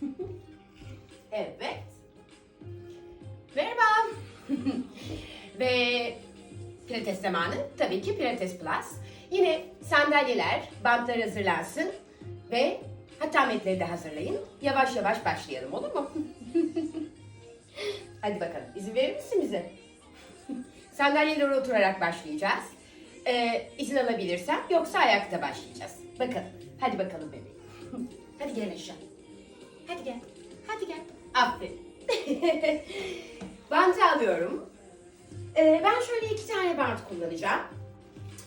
evet. Merhaba. Ve pilates zamanı tabii ki pilates plus. Yine sandalyeler, bantlar hazırlansın ve hatta metleri de hazırlayın. Yavaş yavaş başlayalım olur mu? Hadi bakalım. İzin verir misin bize? Sandalyelere oturarak başlayacağız. Ee, izin alabilirsem yoksa ayakta başlayacağız. Bakalım. Hadi bakalım bebeğim. Hadi gel aşağı. Hadi gel. Hadi gel. Aferin. Bantı alıyorum. Ee, ben şöyle iki tane bant kullanacağım.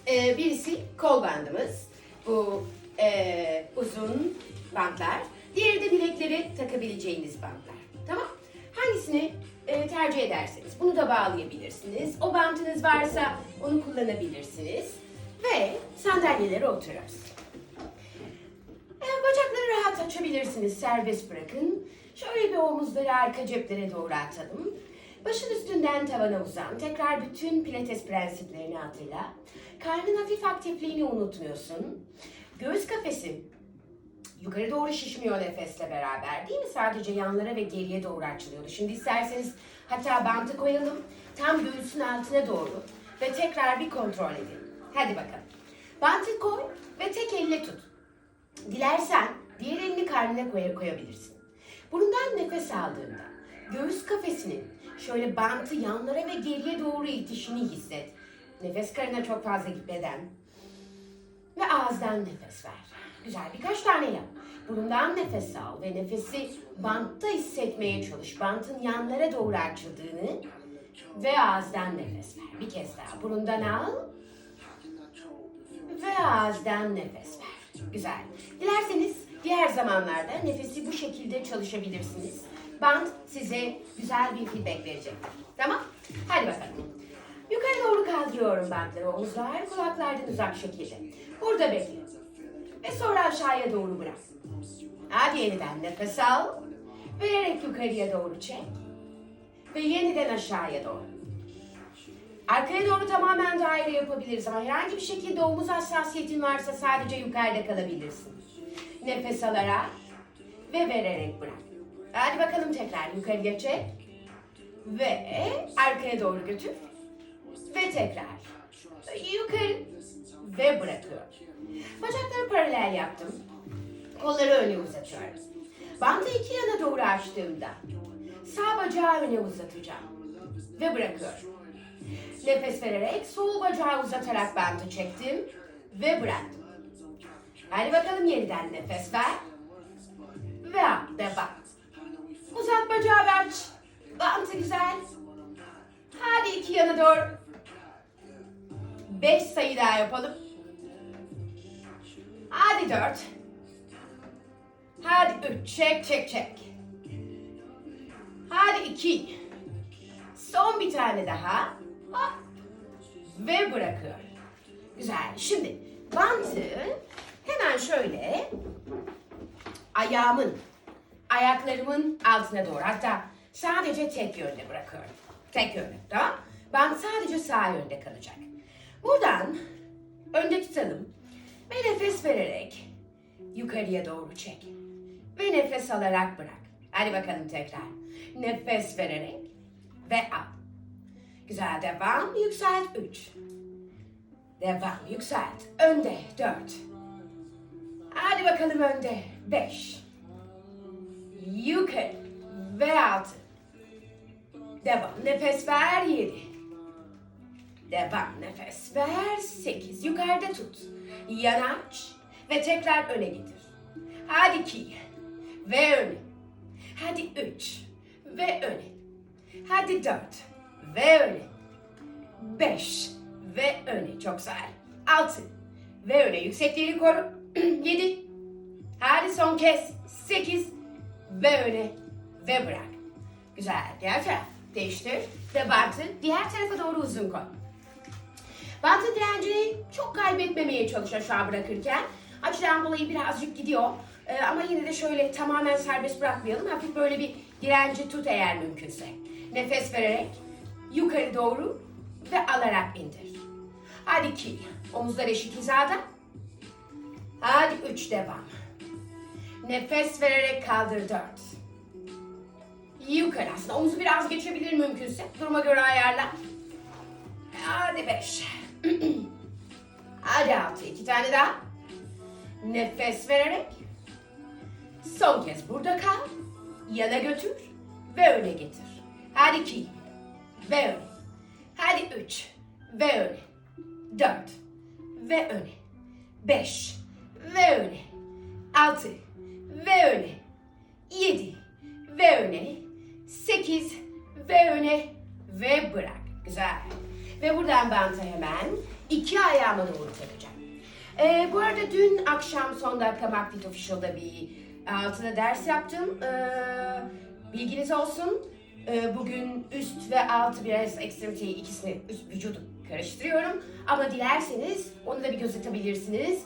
Ee, birisi kol bandımız. Bu e, uzun bantlar. Diğeri de bilekleri takabileceğiniz bantlar. Tamam? Hangisini e, tercih ederseniz bunu da bağlayabilirsiniz. O bantınız varsa onu kullanabilirsiniz. Ve sandalyelere otururuz. E, bacakları rahat açabilirsiniz, serbest bırakın. Şöyle bir omuzları arka ceplere doğru atalım. Başın üstünden tavana uzan. Tekrar bütün pilates prensiplerini hatırla. Karnın hafif aktifliğini unutmuyorsun. Göğüs kafesi yukarı doğru şişmiyor nefesle beraber değil mi? Sadece yanlara ve geriye doğru açılıyordu. Şimdi isterseniz hatta bantı koyalım. Tam göğsün altına doğru. Ve tekrar bir kontrol edelim. Hadi bakalım. Bantı koy ve tek elle tut. Dilersen diğer elini karnına koy- koyabilirsin. Burundan nefes aldığında göğüs kafesinin şöyle bantı yanlara ve geriye doğru itişini hisset. Nefes karına çok fazla gitmeden. Ve ağızdan nefes ver. Güzel birkaç tane yap. Burundan nefes al ve nefesi bantta hissetmeye çalış. Bantın yanlara doğru açıldığını ve ağızdan nefes ver. Bir kez daha. Burundan al ve ağızdan nefes ver. Güzel. Dilerseniz diğer zamanlarda nefesi bu şekilde çalışabilirsiniz. Band size güzel bir feedback verecektir. Tamam? Hadi bakalım. Yukarı doğru kaldırıyorum bantları. Omuzlar kulaklardan uzak şekilde. Burada bekle. Ve sonra aşağıya doğru bırak. Hadi yeniden nefes al. Vererek yukarıya doğru çek. Ve yeniden aşağıya doğru. Arkaya doğru tamamen daire yapabiliriz ama herhangi bir şekilde omuz hassasiyetin varsa sadece yukarıda kalabilirsin. Nefes alarak ve vererek bırak. Hadi bakalım tekrar yukarıya çek. Ve arkaya doğru götür. Ve tekrar. Yukarı ve bırakıyorum. Bacakları paralel yaptım. Kolları öne uzatıyorum. Bandı iki yana doğru açtığımda sağ bacağı öne uzatacağım. Ve bırakıyorum. Nefes vererek sol bacağı uzatarak bandı çektim ve bıraktım. Hadi bakalım yeniden nefes ver. Ve devam. Uzat bacağı ve aç. Bantı güzel. Hadi iki yana doğru. Beş sayı daha yapalım. Hadi dört. Hadi üç. Çek çek çek. Hadi iki. Son bir tane daha. Hop. Ve bırakıyorum. Güzel. Şimdi bantı hemen şöyle ayağımın, ayaklarımın altına doğru hatta sadece tek yönde bırakıyorum. Tek yönde. Tamam? Bant sadece sağ yönde kalacak. Buradan önde tutalım ve nefes vererek yukarıya doğru çek. Ve nefes alarak bırak. Hadi bakalım tekrar. Nefes vererek ve al. Güzel devam. Yükselt 3. Devam. Yükselt. Önde 4. Hadi bakalım önde 5. Yukarı ve 6. Devam. Nefes ver 7. Devam. Nefes ver 8. Yukarıda tut. Yan aç ve tekrar öne getir. Hadi 2 ve öne. Hadi 3 ve öne. Hadi 4 ve öne. 5 ve öne. Çok güzel. 6 ve öne. Yüksekliğini koru. 7. Hadi son kez. 8 ve öne ve bırak. Güzel. Diğer taraf. Değiştir ve bantı diğer tarafa doğru uzun koy. Bantın direncini çok kaybetmemeye çalışıyor şu an bırakırken. Açıdan dolayı birazcık gidiyor. Ee, ama yine de şöyle tamamen serbest bırakmayalım. Hafif böyle bir direnci tut eğer mümkünse. Nefes vererek yukarı doğru ve alarak indir. Hadi iki. Omuzlar eşit hizada. Hadi üç devam. Nefes vererek kaldır 4. Yukarı aslında omuzu biraz geçebilir mümkünse. Duruma göre ayarla. Hadi 5. Hadi 6. İki tane daha. Nefes vererek. Son kez burada kal. Yana götür ve öne getir. Hadi 2 ve öne. Hadi 3 ve öne. 4 ve öne. 5 ve öne. 6 ve öne. 7 ve öne. 8 ve öne ve bırak. Güzel. Ve buradan bantı hemen iki ayağıma doğru takacağım. Ee, bu arada dün akşam son dakika McFit Official'da bir altına ders yaptım. Ee, bilginiz olsun. Ee, bugün üst ve alt biraz ekstremiteyi ikisini üst vücudu karıştırıyorum. Ama dilerseniz onu da bir göz atabilirsiniz.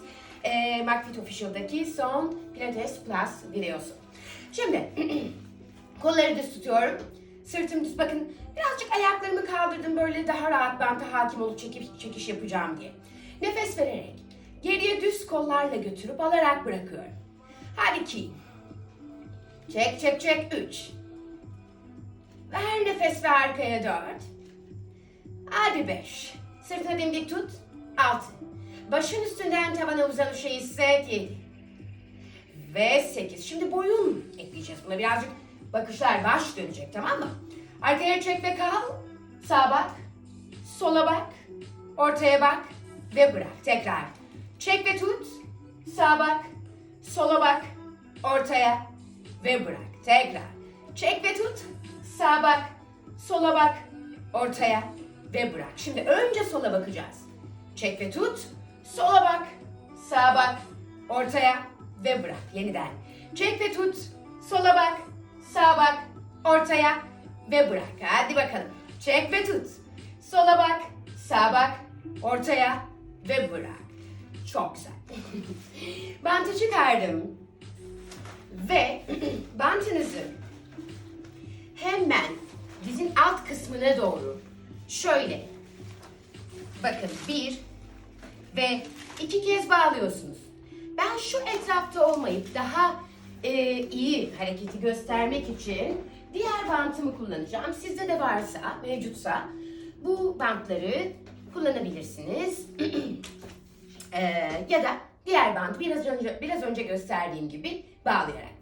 Ee, McFit Official'daki son Pilates Plus videosu. Şimdi kolları düz tutuyorum. Sırtım düz. Bakın birazcık ayaklarımı kaldırdım böyle daha rahat banta hakim olup çekip çekiş yapacağım diye. Nefes vererek geriye düz kollarla götürüp alarak bırakıyorum. Hadi iki. Çek çek çek üç. Ver nefes ve arkaya dört. Hadi beş. Sırtını dimdik tut. Altı. Başın üstünden tavana uzanışı hisset. Yedi. Ve sekiz. Şimdi boyun ekleyeceğiz. Buna birazcık bakışlar baş dönecek tamam mı? Arkaya çek ve kal. Sağa bak. Sola bak. Ortaya bak. Ve bırak. Tekrar. Çek ve tut. Sağa bak. Sola bak. Ortaya. Ve bırak. Tekrar. Çek ve tut. Sağa bak. Sola bak. Ortaya. Ve bırak. Şimdi önce sola bakacağız. Çek ve tut. Sola bak. Sağa bak. Ortaya. Ve bırak. Yeniden. Çek ve tut. Sola bak. Sağa bak. Ortaya. Ve bırak. Hadi bakalım. Çek ve tut. Sola bak. Sağa bak. Ortaya. Ve bırak. Çok güzel. Bantı çıkardım. Ve bantınızı hemen dizin alt kısmına doğru şöyle bakın bir ve iki kez bağlıyorsunuz. Ben şu etrafta olmayıp daha e, iyi hareketi göstermek için diğer bantımı kullanacağım. Sizde de varsa, mevcutsa bu bantları kullanabilirsiniz. E, ya da diğer bantı biraz önce biraz önce gösterdiğim gibi bağlayarak.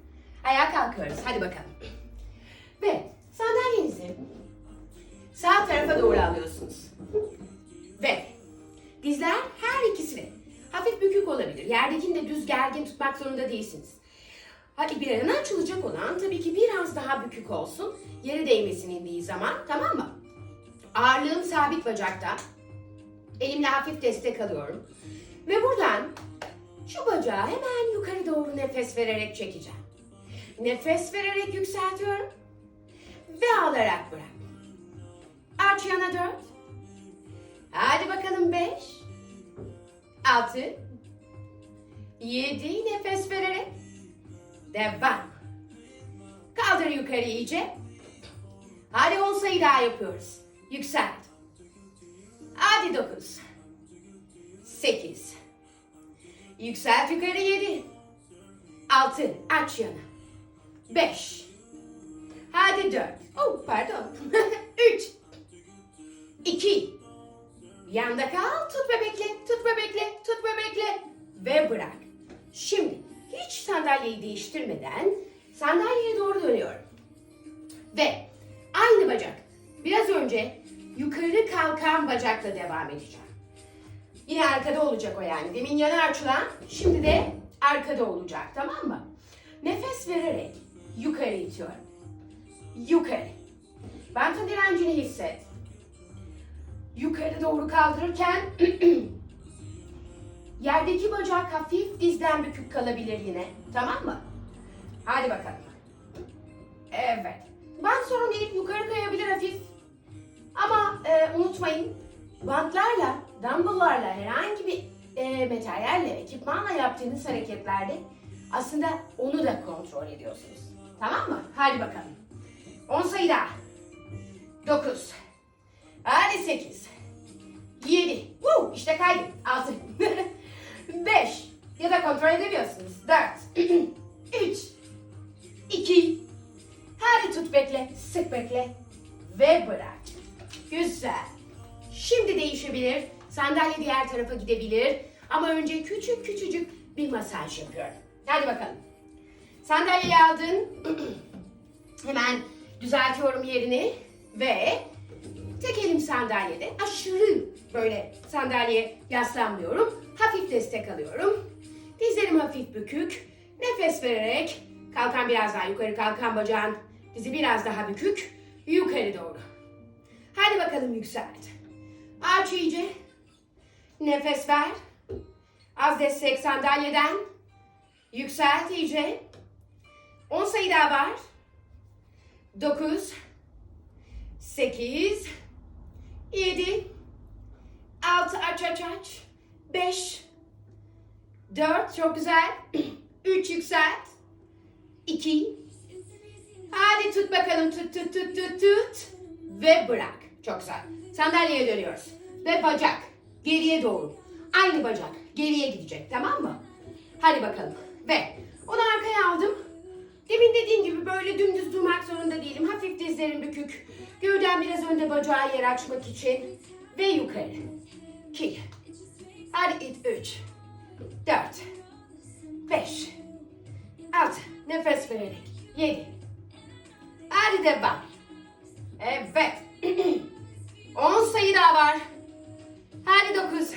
Ayağa kalkıyoruz. Hadi bakalım. Ve sandalyenizi sağ tarafa doğru alıyorsunuz. Ve dizler her ikisini hafif bükük olabilir. Yerdekini de düz gergin tutmak zorunda değilsiniz. Hadi bir yana açılacak olan tabii ki biraz daha bükük olsun. Yere değmesin indiği zaman tamam mı? Ağırlığım sabit bacakta. Elimle hafif destek alıyorum. Ve buradan şu bacağı hemen yukarı doğru nefes vererek çekeceğim. Nefes vererek yükseltiyorum. Ve alarak bırak. Aç yana dört. Hadi bakalım beş. Altı. Yedi. Nefes vererek. Devam. Kaldır yukarı iyice. Hadi on sayı daha yapıyoruz. Yükselt. Hadi dokuz. Sekiz. Yükselt yukarı yedi. Altı. Aç yana. Beş. Hadi dört. Oh pardon. Üç. İki. Yanda kal. Tut ve bekle. Tut ve bekle. Tut ve bekle. Ve bırak. Şimdi hiç sandalyeyi değiştirmeden sandalyeye doğru dönüyorum. Ve aynı bacak. Biraz önce yukarı kalkan bacakla devam edeceğim. Yine arkada olacak o yani. Demin yana açılan, şimdi de arkada olacak tamam mı? Nefes vererek yukarı itiyorum. Yukarı. Bantın direncini hisset. Yukarı doğru kaldırırken yerdeki bacak hafif dizden bükük kalabilir yine. Tamam mı? Hadi bakalım. Evet. Bant sorun değil. Yukarı kayabilir hafif. Ama e, unutmayın bantlarla, dumbbell'larla herhangi bir e, materyalle, ekipmanla yaptığınız hareketlerde aslında onu da kontrol ediyorsunuz. Tamam mı? Hadi bakalım. 10 sayı daha. 9. Hadi sekiz. Yedi. Woo, işte kaydı. Altı. Beş. Ya da kontrol edemiyorsunuz. Dört. Üç. İki. Hadi tut bekle. Sık bekle. Ve bırak. Güzel. Şimdi değişebilir. Sandalye diğer tarafa gidebilir. Ama önce küçük küçücük bir masaj yapıyorum. Hadi bakalım. Sandalyeyi aldın. Hemen düzeltiyorum yerini. Ve tek elim sandalyede aşırı böyle sandalyeye yaslanmıyorum. Hafif destek alıyorum. Dizlerim hafif bükük. Nefes vererek kalkan biraz daha yukarı kalkan bacağın dizi biraz daha bükük. Yukarı doğru. Hadi bakalım yükselt. Aç iyice. Nefes ver. Az destek sandalyeden. Yükselt iyice. 10 sayı daha var. 9 8 7 6 aç aç aç 5 4 çok güzel 3 yükselt 2 Hadi tut bakalım tut tut tut tut tut ve bırak. Çok güzel. Sandalyeye dönüyoruz. Ve bacak geriye doğru. Aynı bacak geriye gidecek tamam mı? Hadi bakalım. Ve onu arkaya aldım. Demin dediğim gibi böyle dümdüz durmak zorunda değilim. Hafif dizlerim bükük. Gövdem biraz önde bacağı yer açmak için. Ve yukarı. 2. Hadi it 3. 4. 5. 6. Nefes vererek. 7. Hadi devam. Evet. 10 sayı daha var. Hadi 9.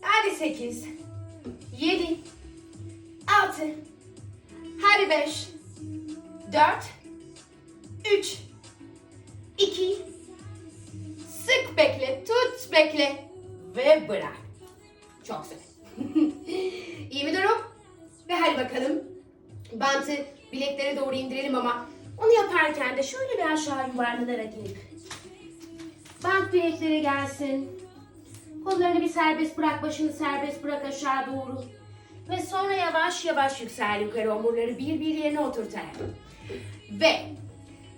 Hadi 8. 7. 6. Hadi 5. 4. 3. 2. Sık bekle, tut bekle ve bırak. Çok güzel. İyi mi durum? Ve hadi bakalım. Bantı bileklere doğru indirelim ama onu yaparken de şöyle bir aşağı yuvarlanarak inip. Bant bileklere gelsin. Kollarını bir serbest bırak, başını serbest bırak aşağı doğru. Ve sonra yavaş yavaş yüksel yukarı omurları bir bir yerine oturtarak. Ve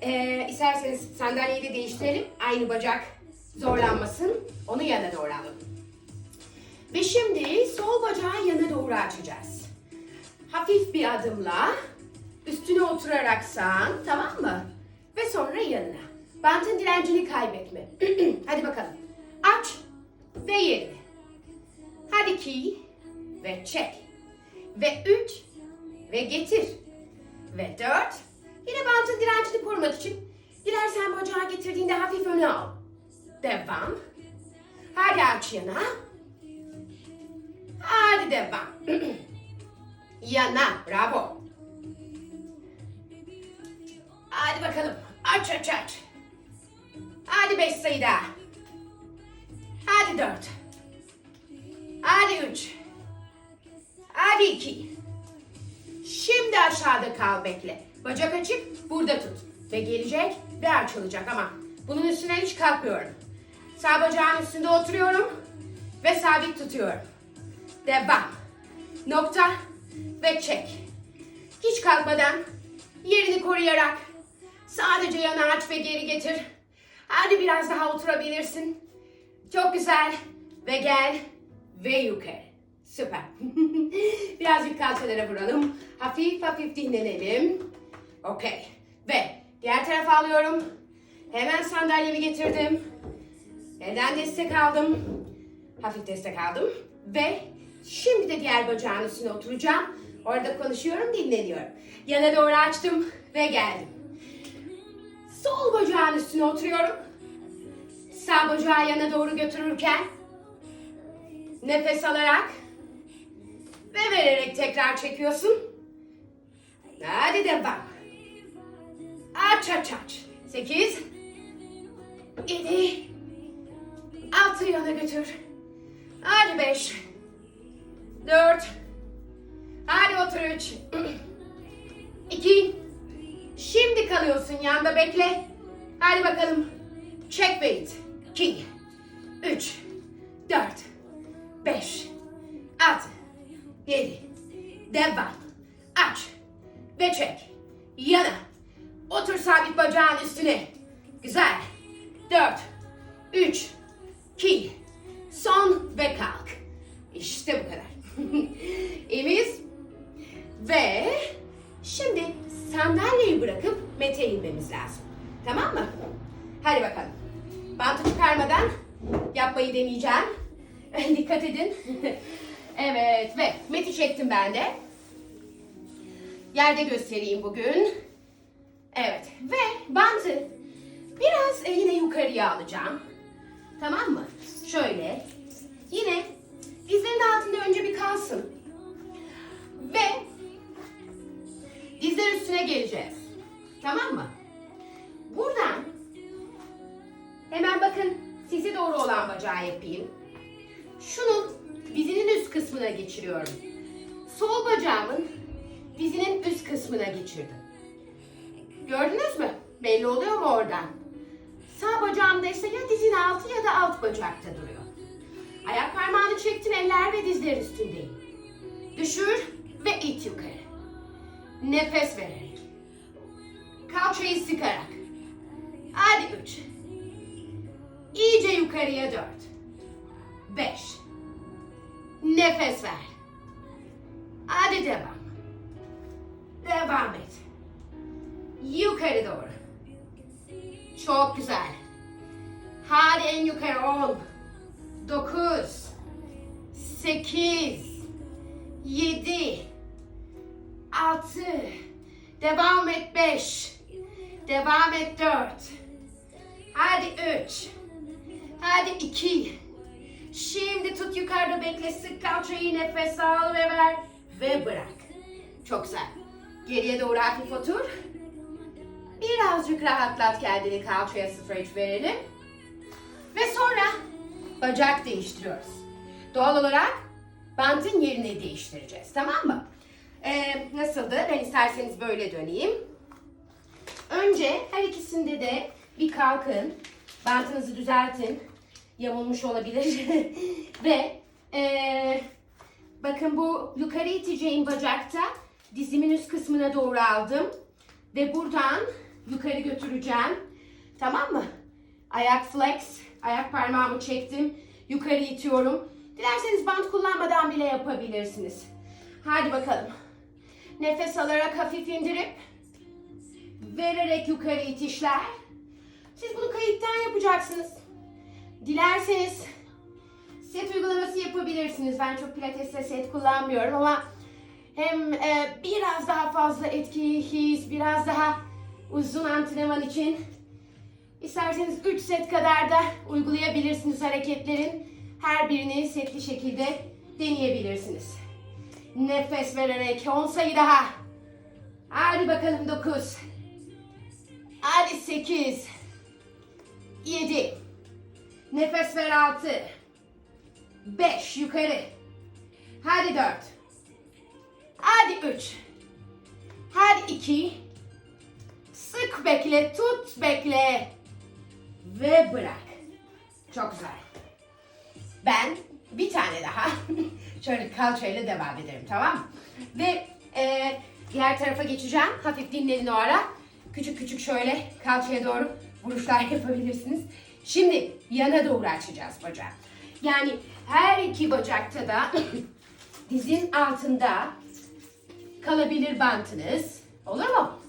eee isterseniz sandalyeyi de değiştirelim. Aynı bacak zorlanmasın. Onu yana doğru alalım. Ve şimdi sol bacağı yana doğru açacağız. Hafif bir adımla üstüne oturarak sağın, tamam mı? Ve sonra yanına. Bantın direncini kaybetme. Hadi bakalım. Aç ve yerine. Hadi iki ve çek. Ve üç ve getir. Ve dört. Yine bantın direncini korumak için dilersen bacağı getirdiğinde hafif öne al. Devam. Hadi aç yana. Hadi devam. yana. Bravo. Hadi bakalım. Aç aç aç. Hadi beş sayı daha. Hadi dört. Hadi üç. Hadi iki. Şimdi aşağıda kal bekle. Bacak açık burada tut. Ve gelecek ve açılacak ama bunun üstüne hiç kalkmıyorum. Sağ bacağın üstünde oturuyorum ve sabit tutuyorum. Devam. Nokta ve çek. Hiç kalkmadan yerini koruyarak sadece yana aç ve geri getir. Hadi biraz daha oturabilirsin. Çok güzel. Ve gel ve yukarı. Süper. Birazcık kalçalara vuralım. Hafif hafif dinlenelim. Okey. Ve diğer tarafa alıyorum. Hemen sandalyemi getirdim. Elden destek aldım. Hafif destek aldım. Ve şimdi de diğer bacağın üstüne oturacağım. Orada konuşuyorum, dinleniyorum. Yana doğru açtım ve geldim. Sol bacağın üstüne oturuyorum. Sağ bacağı yana doğru götürürken nefes alarak ve vererek tekrar çekiyorsun. Hadi devam. Aç aç aç. Sekiz. Yedi. Altı yana götür. Hadi beş. Dört. Hadi otur üç. İki. Şimdi kalıyorsun yanda bekle. Hadi bakalım. Check wait. İki. Üç. Dört. Beş. Altı. Yedi. Devam. Aç. Ve çek. Yana. Otur sabit bacağın üstüne. Güzel. Dört. Üç. iki, Son ve kalk. İşte bu kadar. İyi? Ve şimdi sandalyeyi bırakıp mete inmemiz lazım. Tamam mı? Hadi bakalım. Bantı çıkarmadan yapmayı deneyeceğim. Dikkat edin. evet ve meti çektim ben de. Yerde göstereyim bugün. Evet ve bantı biraz e, yine yukarıya alacağım. Tamam mı? Şöyle. Yine dizlerin altında önce bir kalsın. Ve dizler üstüne geleceğiz. Tamam mı? Buradan hemen bakın size doğru olan bacağı yapayım. Şunun dizinin üst kısmına geçiriyorum. Sol bacağımın dizinin üst kısmına geçirdim. Gördünüz mü? Belli oluyor mu oradan? Sağ bacağımda ise ya dizin altı ya da alt bacakta duruyor. Ayak parmağını çektin eller ve dizler üstündeyim. Düşür ve it yukarı. Nefes vererek. Kalçayı sıkarak. Hadi üç. İyice yukarıya dört. Beş. Nefes ver. Hadi devam. Devam et. Yukarı doğru. Çok güzel. Hadi en yukarı on. Dokuz. Sekiz. Yedi. Altı. Devam et beş. Devam et dört. Hadi üç. Hadi iki. Şimdi tut yukarıda bekle. Sık kalçayı nefes al ve ver. Ve bırak. Çok güzel. Geriye doğru hafif otur. Birazcık rahatlat kendini kalçaya stretch verelim. Ve sonra bacak değiştiriyoruz. Doğal olarak bantın yerini değiştireceğiz. Tamam mı? Ee, nasıldı? Ben isterseniz böyle döneyim. Önce her ikisinde de bir kalkın. Bantınızı düzeltin. Yamulmuş olabilir. Ve ee, bakın bu yukarı iteceğim bacakta dizimin üst kısmına doğru aldım. Ve buradan yukarı götüreceğim. Tamam mı? Ayak flex. Ayak parmağımı çektim. Yukarı itiyorum. Dilerseniz bant kullanmadan bile yapabilirsiniz. Hadi bakalım. Nefes alarak hafif indirip vererek yukarı itişler. Siz bunu kayıttan yapacaksınız. Dilerseniz set uygulaması yapabilirsiniz. Ben çok pilatesle set kullanmıyorum ama hem e, biraz daha fazla etki, his, biraz daha uzun antrenman için isterseniz 3 set kadar da uygulayabilirsiniz hareketlerin. Her birini setli şekilde deneyebilirsiniz. Nefes vererek 10 sayı daha. Hadi bakalım 9. Hadi 8. 7. Nefes ver 6. 5 yukarı. Hadi 4. Hadi 3. Hadi 2. Sık bekle, tut bekle. Ve bırak. Çok güzel. Ben bir tane daha şöyle kalçayla devam ederim tamam mı? Ve e, diğer tarafa geçeceğim. Hafif dinlenin o ara. Küçük küçük şöyle kalçaya doğru vuruşlar yapabilirsiniz. Şimdi yana doğru açacağız bacağı. Yani her iki bacakta da dizin altında kalabilir bantınız. Olur mu?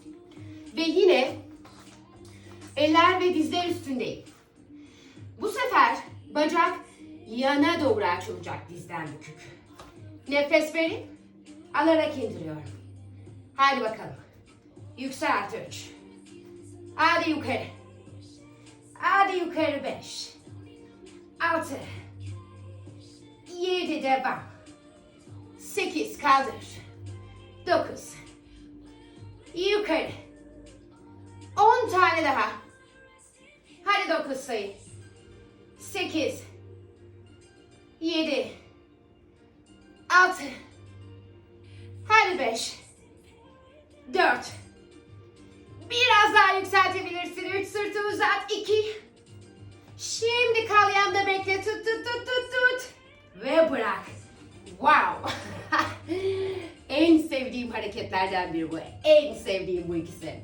Ve yine eller ve dizler üstündeyim. Bu sefer bacak yana doğru açılacak dizden bükük. Nefes verin. Alarak indiriyorum. Hadi bakalım. Yükselt üç. Hadi yukarı. Hadi yukarı beş. Altı. Yedi devam. Sekiz kaldır. Dokuz. Yukarı. On tane daha. Hadi dokuz sayı. Sekiz. Yedi. Altı. Hadi beş. Dört. Biraz daha yükseltebilirsin. Üç sırtı uzat. İki. Şimdi kal yanında bekle. Tut tut tut tut tut. Ve bırak. Wow. en sevdiğim hareketlerden biri bu. En sevdiğim bu ikisi.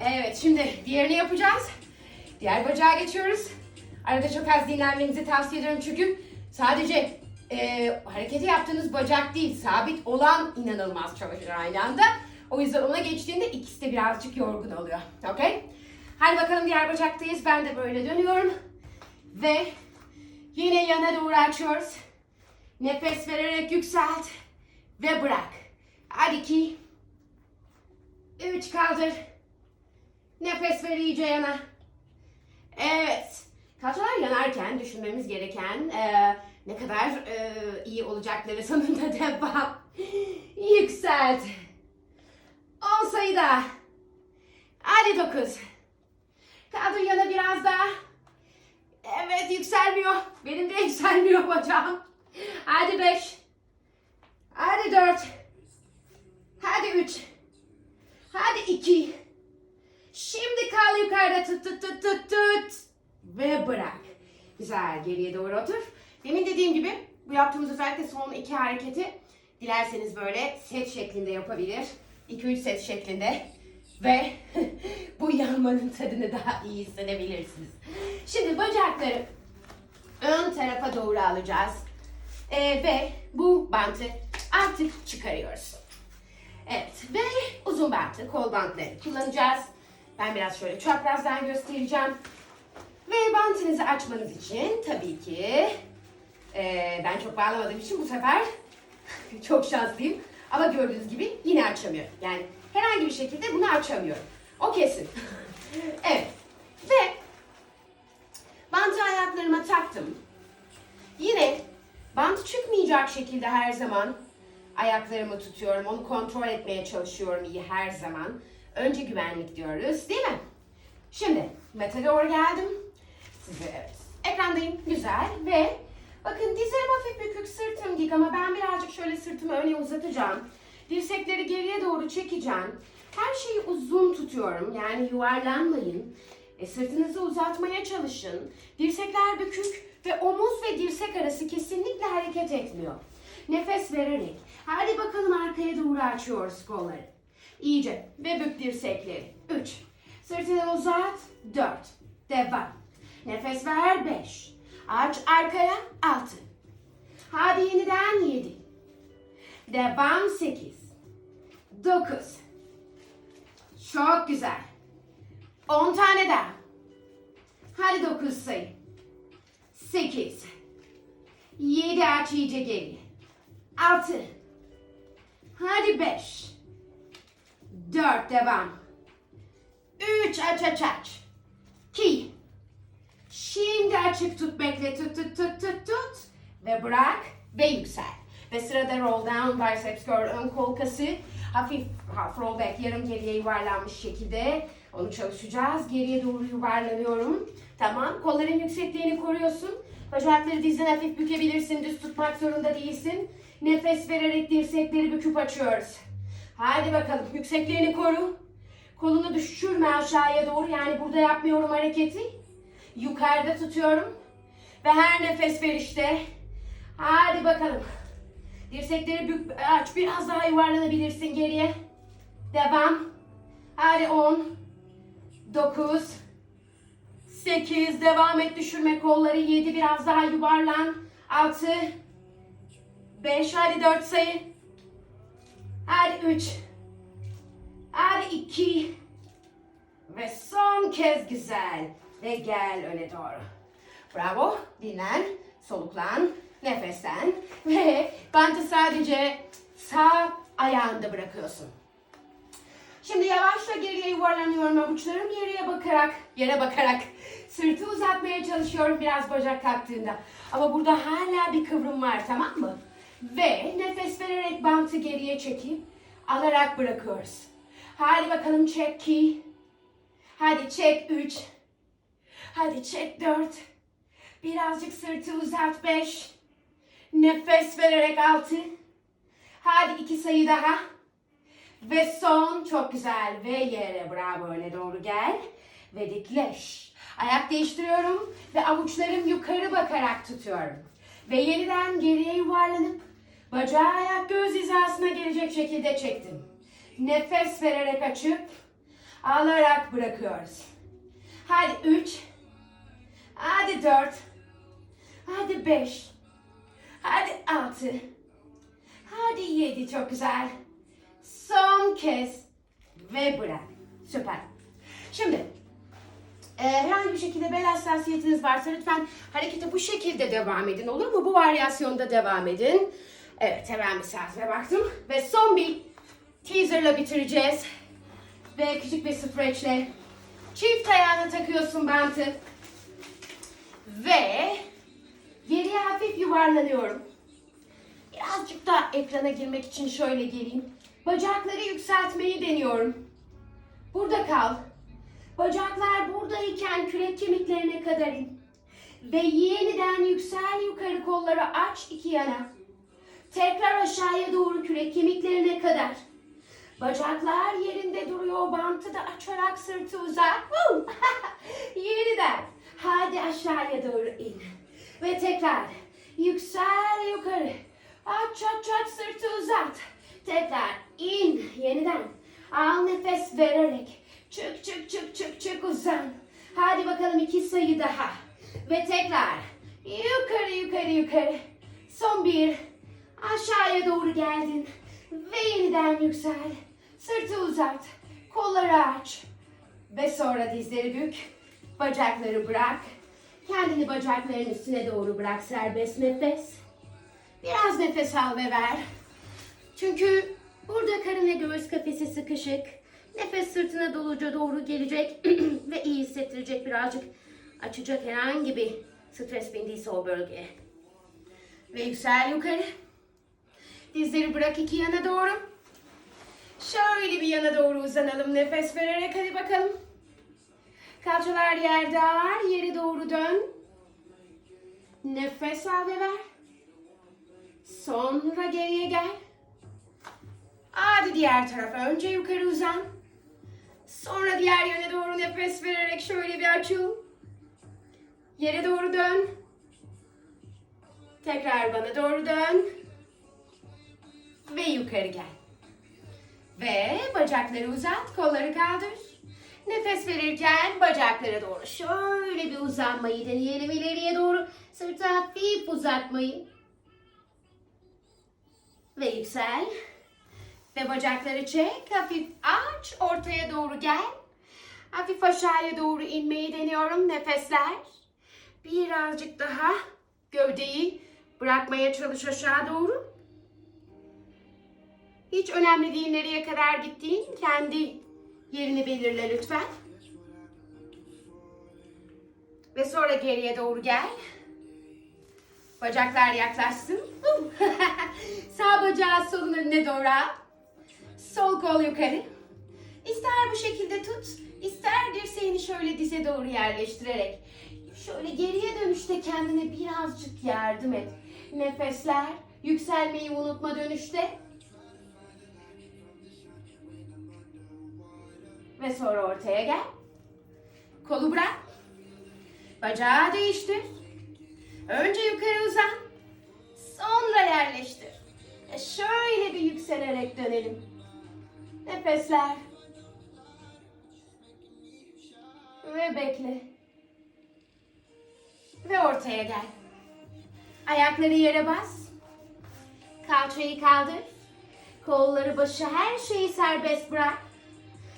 Evet şimdi diğerini yapacağız. Diğer bacağa geçiyoruz. Arada çok az dinlenmenizi tavsiye ediyorum çünkü sadece e, hareketi yaptığınız bacak değil sabit olan inanılmaz çalışır aynı anda. O yüzden ona geçtiğinde ikisi de birazcık yorgun oluyor. Okey? Hadi bakalım diğer bacaktayız. Ben de böyle dönüyorum. Ve Yine yana doğru açıyoruz. Nefes vererek yükselt. Ve bırak. Hadi iki. Üç kaldır. Nefes ver iyice yana. Evet. Kalçalar yanarken düşünmemiz gereken e, ne kadar e, iyi olacakları sonunda devam. Yükselt. 10 sayıda. Hadi 9. Kaldır yana biraz daha. Evet yükselmiyor. Benim de yükselmiyor bacağım. Hadi 5. Hadi 4. Hadi 3. Hadi 2. Şimdi kal yukarıda tut tut tut tut tut. Ve bırak. Güzel geriye doğru otur. Demin dediğim gibi bu yaptığımız özellikle son iki hareketi dilerseniz böyle set şeklinde yapabilir. 2-3 set şeklinde. Ve bu yanmanın tadını daha iyi hissedebilirsiniz. Şimdi bacakları ön tarafa doğru alacağız. Ee, ve bu bantı artık çıkarıyoruz. Evet ve uzun bantı, kol bantları kullanacağız. Ben biraz şöyle çaprazdan göstereceğim. Ve bantınızı açmanız için tabii ki e, ben çok bağlamadığım için bu sefer çok şanslıyım. Ama gördüğünüz gibi yine açamıyorum. Yani herhangi bir şekilde bunu açamıyorum. O kesin. evet. Ve bantı ayaklarıma taktım. Yine bant çıkmayacak şekilde her zaman ayaklarımı tutuyorum. Onu kontrol etmeye çalışıyorum iyi her zaman. Önce güvenlik diyoruz değil mi? Şimdi mete doğru geldim. Size evet. Ekrandayım. Güzel. Ve bakın dizlerim hafif bükük, sırtım dik ama ben birazcık şöyle sırtımı öne uzatacağım. Dirsekleri geriye doğru çekeceğim. Her şeyi uzun tutuyorum. Yani yuvarlanmayın. E, sırtınızı uzatmaya çalışın. Dirsekler bükük ve omuz ve dirsek arası kesinlikle hareket etmiyor. Nefes vererek. Hadi bakalım arkaya doğru açıyoruz kolları. İyice ve bük dirsekleri. 3. Sırtını uzat. 4. Devam. Nefes ver. 5. Aç arkaya. 6. Hadi yeniden 7. Devam 8. 9. Çok güzel. 10 tane daha. Hadi 9 sayı. 8. 7 aç iyice geri. 6. Hadi 5. 4 devam. 3 aç aç aç. 2. Şimdi açık tut bekle tut tut tut tut tut. Ve bırak ve yüksel. Ve sırada roll down biceps curl ön kol kası. Hafif half roll back yarım geriye yuvarlanmış şekilde. Onu çalışacağız. Geriye doğru yuvarlanıyorum. Tamam. Kolların yüksekliğini koruyorsun. Bacakları dizden hafif bükebilirsin. Düz tutmak zorunda değilsin. Nefes vererek dirsekleri büküp açıyoruz. Hadi bakalım. Yüksekliğini koru. Kolunu düşürme aşağıya doğru. Yani burada yapmıyorum hareketi. Yukarıda tutuyorum. Ve her nefes verişte. Hadi bakalım. Dirsekleri bük, aç. Biraz daha yuvarlanabilirsin geriye. Devam. Hadi 10. 9. 8. Devam et düşürme kolları. 7. Biraz daha yuvarlan. 6. 5. Hadi 4 sayı. Hadi 3. Hadi 2. Ve son kez güzel. Ve gel öne doğru. Bravo. Dinlen. Soluklan. Nefeslen. Ve bantı sadece sağ ayağında bırakıyorsun. Şimdi yavaşça geriye yuvarlanıyorum avuçlarım yere bakarak, yere bakarak sırtı uzatmaya çalışıyorum biraz bacak kalktığında. Ama burada hala bir kıvrım var tamam mı? Ve nefes vererek bantı geriye çekip alarak bırakıyoruz. Hadi bakalım çek 2. Hadi çek 3. Hadi çek 4. Birazcık sırtı uzat 5. Nefes vererek 6. Hadi iki sayı daha. Ve son çok güzel ve yere bravo öne doğru gel ve dikleş. Ayak değiştiriyorum ve avuçlarım yukarı bakarak tutuyorum. Ve yeniden geriye yuvarlanıp bacağı ayak göz hizasına gelecek şekilde çektim. Nefes vererek açıp alarak bırakıyoruz. Hadi 3. Hadi 4. Hadi 5. Hadi 6. Hadi 7 çok güzel. Son kez ve bırak. Süper. Şimdi Ee, herhangi bir şekilde bel hassasiyetiniz varsa lütfen harekete bu şekilde devam edin olur mu? Bu varyasyonda devam edin. Evet hemen bir saatine baktım. Ve son bir teaserla bitireceğiz. Ve küçük bir stretchle çift ayağına takıyorsun bantı. Ve geriye hafif yuvarlanıyorum. Birazcık da ekrana girmek için şöyle geleyim. Bacakları yükseltmeyi deniyorum. Burada kal. Bacaklar buradayken kürek kemiklerine kadar in. Ve yeniden yüksel yukarı kolları aç iki yana. Tekrar aşağıya doğru kürek kemiklerine kadar. Bacaklar yerinde duruyor. Bantı da açarak sırtı uzat. Yeniden. Hadi aşağıya doğru in. Ve tekrar. Yüksel yukarı. Aç aç aç sırtı uzat. Tekrar in. Yeniden. Al nefes vererek. Çık çık çık çık çık uzan. Hadi bakalım iki sayı daha. Ve tekrar. Yukarı yukarı yukarı. Son bir. Aşağıya doğru geldin. Ve yeniden yüksel. Sırtı uzat. Kolları aç. Ve sonra dizleri bük. Bacakları bırak. Kendini bacakların üstüne doğru bırak. Serbest nefes. Biraz nefes al ve ver. Çünkü burada karın ve göğüs kafesi sıkışık. Nefes sırtına doluca doğru gelecek ve iyi hissettirecek birazcık. Açacak herhangi bir stres bindiyse o bölgeye. Ve yüksel yukarı. Dizleri bırak iki yana doğru. Şöyle bir yana doğru uzanalım nefes vererek hadi bakalım. Kalçalar yerde ağır, yere doğru dön. Nefes al ve ver. Sonra geriye gel. Hadi diğer tarafa. Önce yukarı uzan. Sonra diğer yöne doğru nefes vererek şöyle bir açıl. Yere doğru dön. Tekrar bana doğru dön. Ve yukarı gel. Ve bacakları uzat, kolları kaldır. Nefes verirken bacaklara doğru şöyle bir uzanmayı deneyelim ileriye doğru. Sırtı hafif uzatmayı. Ve yüksel. Ve bacakları çek, hafif aç, ortaya doğru gel. Hafif aşağıya doğru inmeyi deniyorum, nefesler. Birazcık daha gövdeyi bırakmaya çalış aşağı doğru. Hiç önemli değil nereye kadar gittiğin. Kendi yerini belirle lütfen. Ve sonra geriye doğru gel. Bacaklar yaklaşsın. Sağ bacağı solun önüne doğru al. Sol kol yukarı. İster bu şekilde tut, ister dirseğini şöyle dize doğru yerleştirerek. Şöyle geriye dönüşte kendine birazcık yardım et. Nefesler, yükselmeyi unutma dönüşte. Ve sonra ortaya gel. Kolu bırak. Bacağı değiştir. Önce yukarı uzan. Sonra yerleştir. E şöyle bir yükselerek dönelim. Nefesler. Ve bekle. Ve ortaya gel. Ayakları yere bas. Kalçayı kaldır. Kolları başı her şeyi serbest bırak.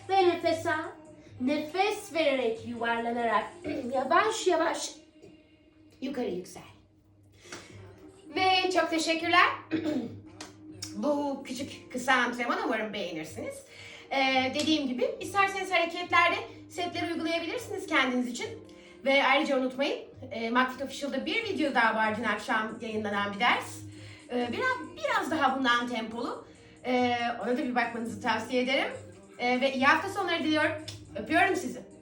Ve nefes al. Nefes vererek yuvarlanarak yavaş yavaş yukarı yüksel. Ve çok teşekkürler. Bu küçük kısa antrenman umarım beğenirsiniz. Ee, dediğim gibi isterseniz hareketlerde setleri uygulayabilirsiniz kendiniz için. Ve ayrıca unutmayın e, McFit Official'da bir video daha var dün akşam yayınlanan bir ders. Ee, biraz, biraz daha bundan tempolu. Ee, ona da bir bakmanızı tavsiye ederim. Ee, ve iyi hafta sonları diliyorum. Öpüyorum sizi.